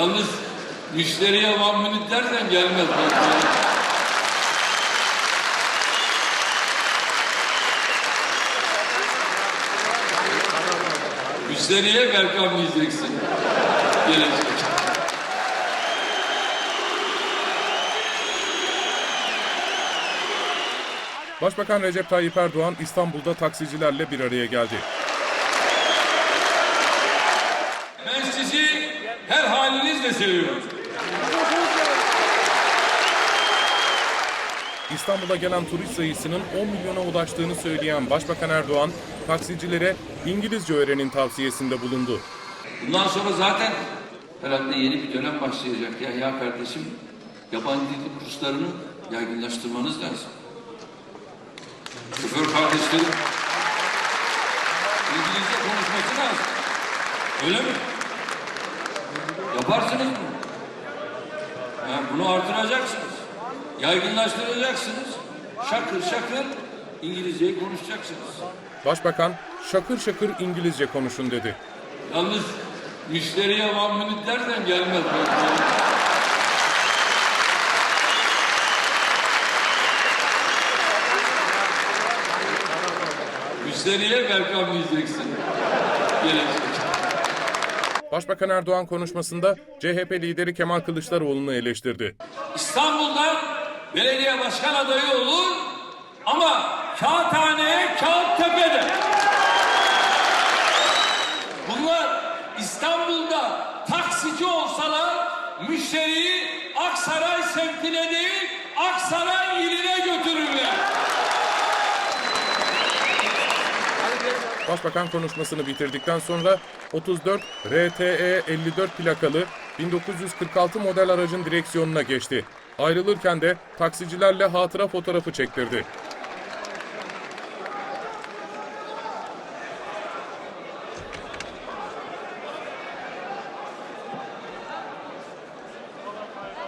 Yalnız müşteriye one minute dersen gelmez. Müşteriye welcome diyeceksin. Gelecek. Başbakan Recep Tayyip Erdoğan İstanbul'da taksicilerle bir araya geldi. Ben sizi her halinizle seviyorum. İstanbul'a gelen turist sayısının 10 milyona ulaştığını söyleyen Başbakan Erdoğan, taksicilere İngilizce öğrenin tavsiyesinde bulundu. Bundan sonra zaten herhalde yeni bir dönem başlayacak. Ya ya kardeşim yabancı dil kurslarını yaygınlaştırmanız lazım. Şoför kardeşlerim İngilizce konuşması lazım. Öyle mi? Yaparsınız mı? Ha, bunu artıracaksınız. Yaygınlaştıracaksınız. Şakır şakır İngilizceyi konuşacaksınız. Başbakan, şakır şakır İngilizce konuşun dedi. Yalnız müşteriye one minute dersen gelmez. Müşteriye welcome diyeceksin. Gelecek. Başbakan Erdoğan konuşmasında CHP lideri Kemal Kılıçdaroğlu'nu eleştirdi. İstanbul'da belediye başkan adayı olur ama kağıthaneye kağıt tepede. Bunlar İstanbul'da taksici olsalar müşteriyi Aksaray semtine değil Başbakan konuşmasını bitirdikten sonra 34 RTE 54 plakalı 1946 model aracın direksiyonuna geçti. Ayrılırken de taksicilerle hatıra fotoğrafı çektirdi.